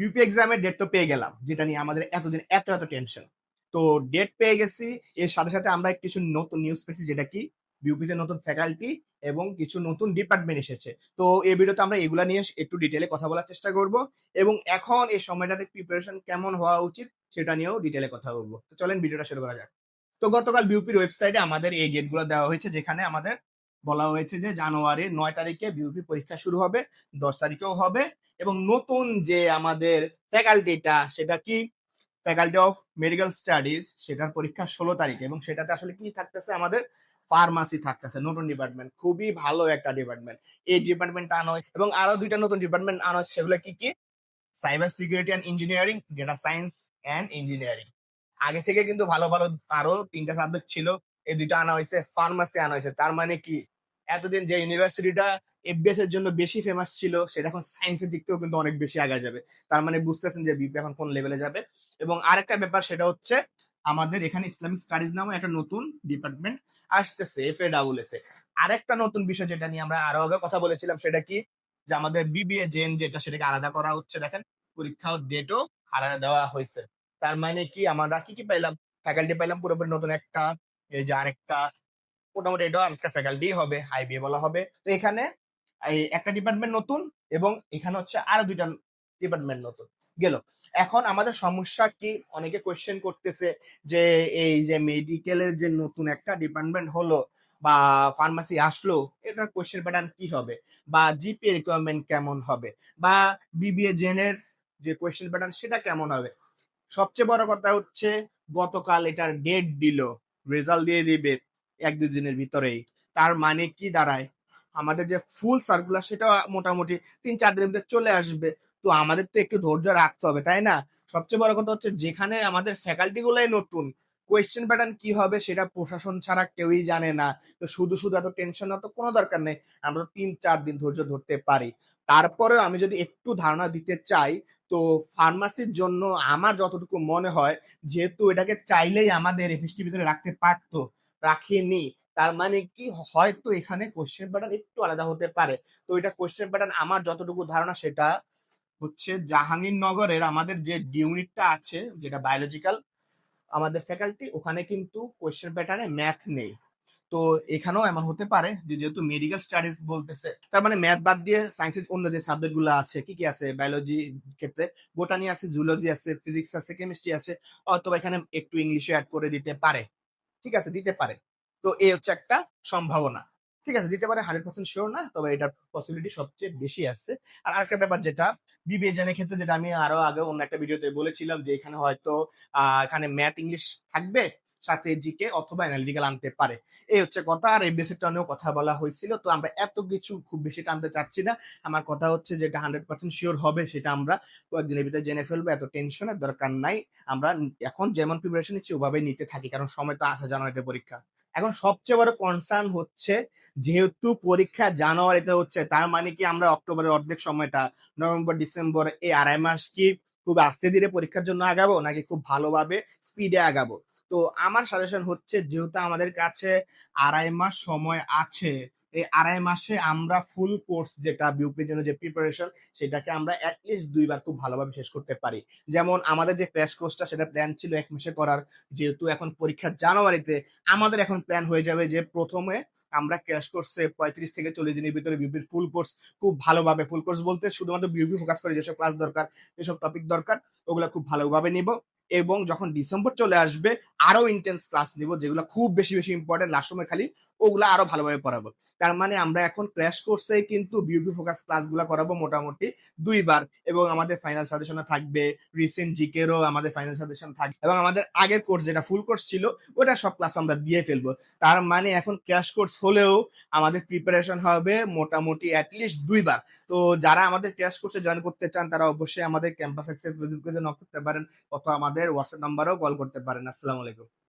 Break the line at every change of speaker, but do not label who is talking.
UP এক্সামের date তো পেয়ে গেলাম, যেটা নিয়ে আমাদের এতদিন এত এত টেনশন তো ডেট পেয়ে গেছি, এর সাথে সাথে আমরা কিছু নতুন নিউজ পেয়েছি, যেটা কি বিউপিতে নতুন ফ্যাকাল্টি এবং কিছু নতুন ডিপার্টমেন্ট এসেছে। তো এই ভিডিওতে আমরা এগুলা নিয়ে একটু ডিটেলে কথা বলার চেষ্টা করব এবং এখন এই সময়টাতে প্রিপারেশন কেমন হওয়া উচিত সেটা নিয়েও ডিটেলে কথা বলব। তো চলেন ভিডিওটা শুরু করা যাক। তো গতকাল বিউপির ওয়েবসাইটে আমাদের এই ডেটগুলো দেওয়া হয়েছে, যেখানে আমাদের বলা হয়েছে যে জানুয়ারি নয় তারিখে বিউপি পরীক্ষা শুরু হবে, দশ তারিখেও হবে এবং নতুন যে আমাদের ফ্যাকাল্টিটা সেটা কি? ফ্যাকাল্টি অফ মেডিকেল স্টাডিজ সেটার পরীক্ষা ষোলো তারিখে এবং সেটাতে আসলে কি থাকতেছে? আমাদের ফার্মাসি থাকতেছে, নতুন ডিপার্টমেন্ট খুবই ভালো একটা ডিপার্টমেন্ট এই ডিপার্টমেন্ট আনা হয়েছে এবং আরও দুইটা নতুন ডিপার্টমেন্ট আনা হয়েছে সেগুলো কি কি? Cyber security and engineering data science and engineering আগে থেকে কিন্তু ভালো ভালো আরও তিনটা সাবজেক্ট ছিল, এই দুইটা আনা হয়েছে ফার্মাসি আনা হয়েছে, তার মানে কি? এতদিন যে ইউনিভার্সিটিটা এফবিএস এর জন্য বেশি ফেমাস ছিল, সেটা এখন সায়েন্সের দিক থেকেও কিন্তু অনেক বেশি আগা যাবে। তার মানে বুঝতেছেন যে বিপি এখন কোন লেভেলে যাবে। এবং আরেকটা ব্যাপার সেটা হচ্ছে, আমাদের এখানে ইসলামিক স্টাডিজ নামে একটা নতুন ডিপার্টমেন্ট আসতেছে F A double S A আরেকটা নতুন বিষয় যেটা নিয়ে আমরা আরও আগে কথা বলেছিলাম, সেটা কি? যে আমাদের বিবিএ জেন যেটা, সেটাকে আলাদা করা হচ্ছে, দেখেন পরীক্ষার ডেটও আলাদা দেওয়া হয়েছে। তার মানে কি, আমরা কি কি পাইলাম? ফ্যাকাল্টি পাইলাম, পুরোপুরি নতুন একটা, এই যে আরেকটা মোটামুটি এটাও আরেকটা ফ্যাকাল্টি হবে আইবিএ বলা হবে। তো এখানে একটা ডিপার্টমেন্ট নতুন এবং এখানে হচ্ছে আরও দুইটা ডিপার্টমেন্ট নতুন। গেল। এখন আমাদের সমস্যা কি? অনেকে কোয়েশ্চেন করতেছে যে এই যে মেডিকেলের যে নতুন একটা ডিপার্টমেন্ট হলো বা ফার্মাসি আসলো, এটার কোয়েশ্চেন প্যাটার্ন কি হবে? বা জিপি রিকোয়ারমেন্ট কেমন হবে? বা বিবিএ জেনের যে কোয়েশ্চেন প্যাটার্ন সেটা কেমন হবে? সবচেয়ে বড় কথা হচ্ছে গতকাল এটার ডেট দিল রেজাল্ট দিয়ে দিবে। এক দুই দিনের ভিতরেই। তার মানে কি দাঁড়ায়? আমাদের যে ফুল সার্কুলার সেটা মোটামুটি তিন চার দিনের ভিতরে চলে আসবে। তো আমাদের তো একটু ধৈর্য রাখতে হবে, তাই না? সবচেয়ে বড় কথা হচ্ছে যেখানে আমাদের ফ্যাকাল্টি গুলাই নতুন কোয়েশ্চেন প্যাটার্ন কি হবে সেটা প্রশাসন ছাড়া কেউই জানে না। তো শুধু শুধু এত টেনশন তো কোনো দরকার নেই, আমরা তো তিন চার দিন ধৈর্য ধরতে পারি। তারপরেও আমি যদি একটু ধারণা দিতে চাই, তো ফার্মাসির জন্য আমার যতটুকু মনে হয়, যেহেতু এটাকে চাইলেই আমাদের এফএসটি ভিতরে রাখতে পারতো। রাখিনি। তার মানে কি? হয়তো এখানে কোশ্চেন প্যাটার্ন একটু আলাদা হতে পারে। তো এটা কোশ্চেন প্যাটার্ন আমার যতটুকু ধারণা সেটা হচ্ছে জাহাঙ্গীরনগরের আমাদের যে ইউনিটটা আছে, যেটা বায়োলজিক্যাল আমাদের ফ্যাকাল্টি ওখানে কিন্তু কোশ্চেন প্যাটার্নে ম্যাথ নেই। তো এখানেও এমন হতে পারে যে যেহেতু মেডিকেল স্টাডিজ বলতেছে, তার মানে ম্যাথ বাদ দিয়ে সায়েন্সের অন্য যে সাবজেক্টগুলো আছে, কি কি আছে? বায়োলজি ক্ষেত্রে বোটানি আছে জুলজি আছে ফিজিক্স আছে কেমিস্ট্রি আছে, অথবা এখানে একটু ইংলিশে অ্যাড করে দিতে পারে। ঠিক আছে, দিতে পারে। তো এই হচ্ছে একটা সম্ভাবনা। ঠিক আছে, দিতে পারে হান্ড্রেড পার্সেন্ট শিওর না, তবে এটার পসিবিলিটি সবচেয়ে বেশি আছে। আর আরেকটা ব্যাপার যেটা, বিবেচনের ক্ষেত্রে যেটা আমি আরও আগে অন্য একটা ভিডিওতে বলেছিলাম যে এখানে হয়তো, আহ, এখানে ম্যাথ ইংলিশ থাকবে সাথে জিকে অথবা অ্যানালিটিক্যাল আনতে পারে। এই হচ্ছে কথা। আর এই বেসিক টানেও কথা বলা হয়েছিল। তো আমরা এত কিছু খুব বেশি টানতে চাচ্ছি না। আমার কথা হচ্ছে যেটা হান্ড্রেড পার্সেন্ট শিওর হবে, সেটা আমরা কয়েকদিনের ভিতরে জেনে ফেলব। এত টেনশনের দরকার নাই। আমরা এখন যেমন প্রিপারেশন নিচ্ছি ওভাবে নিতে থাকি। কারণ সময় তো আসে জানুয়ারিতে পরীক্ষা। এখন সবচেয়ে বড় কনসার্ন হচ্ছে, যেহেতু পরীক্ষা জানুয়ারিতে হচ্ছে, তার মানে কি আমরা অক্টোবরের অর্ধেক সময়টা, নভেম্বর, ডিসেম্বর, এই আড়াই মাস কি খুব আস্তে ধীরে পরীক্ষার জন্য আগাবো নাকি খুব ভালোভাবে স্পিডে আগাবো? তো আমার সাজেশন হচ্ছে, যেহেতু আমাদের কাছে আড়াই মাস সময় আছে এই আড়াই মাসে আমরা ফুল কোর্স যেটা বিউপির জন্য যে প্রিপারেশন সেটাকে আমরা অ্যাটলিস্ট দুইবার খুব ভালোভাবে শেষ করতে পারি। যেমন আমাদের যে ক্র্যাশ কোর্সটা সেটা প্ল্যান ছিল এক মাসে করার, যেহেতু এখন পরীক্ষা জানুয়ারিতে, আমাদের এখন প্ল্যান হয়ে যাবে যে প্রথমে আমরা ক্র্যাশ কোর্সে পঁয়ত্রিশ থেকে চল্লিশ দিনের ভিতরে বিউপির ফুল কোর্স খুব ভালোভাবে ফুল কোর্স বলতে শুধুমাত্র বিউপি ফোকাস করে যেসব ক্লাস দরকার, যেসব টপিক দরকার, ওগুলো খুব ভালোভাবে নিব। এবং যখন ডিসেম্বর চলে আসবে আরও ইন্টেন্স ক্লাস নিব, যেগুলো খুব বেশি বেশি ইম্পর্টেন্ট লাস্ট সময় খালি ওগুলো আরও ভালোভাবে পড়াবো। তার মানে আমরা এখন ক্র্যাশ কোর্সে কিন্তু বিউপি ফোকাস ক্লাসগুলো করাবো মোটামুটি দুইবার এবং আমাদের ফাইনাল সাজেশনে থাকবে রিসেন্ট জিকেরও আমাদের ফাইনাল সাজেশন থাকবে এবং আমাদের আগের কোর্স যেটা ফুল কোর্স ছিল, ওটা সব ক্লাস আমরা দিয়ে ফেলব। তার মানে এখন ক্র্যাশ কোর্স হলেও আমাদের প্রিপারেশন হবে মোটামুটি অ্যাটলিস্ট দুইবার। তো যারা আমাদের ক্র্যাশ কোর্সে জয়েন করতে চান, তারা অবশ্যই আমাদের ক্যাম্পাস এক্সেস নক করতে পারেন, অথবা আমাদের হোয়াটসঅ্যাপ নাম্বারেও কল করতে পারেন। আসসালামু আলাইকুম।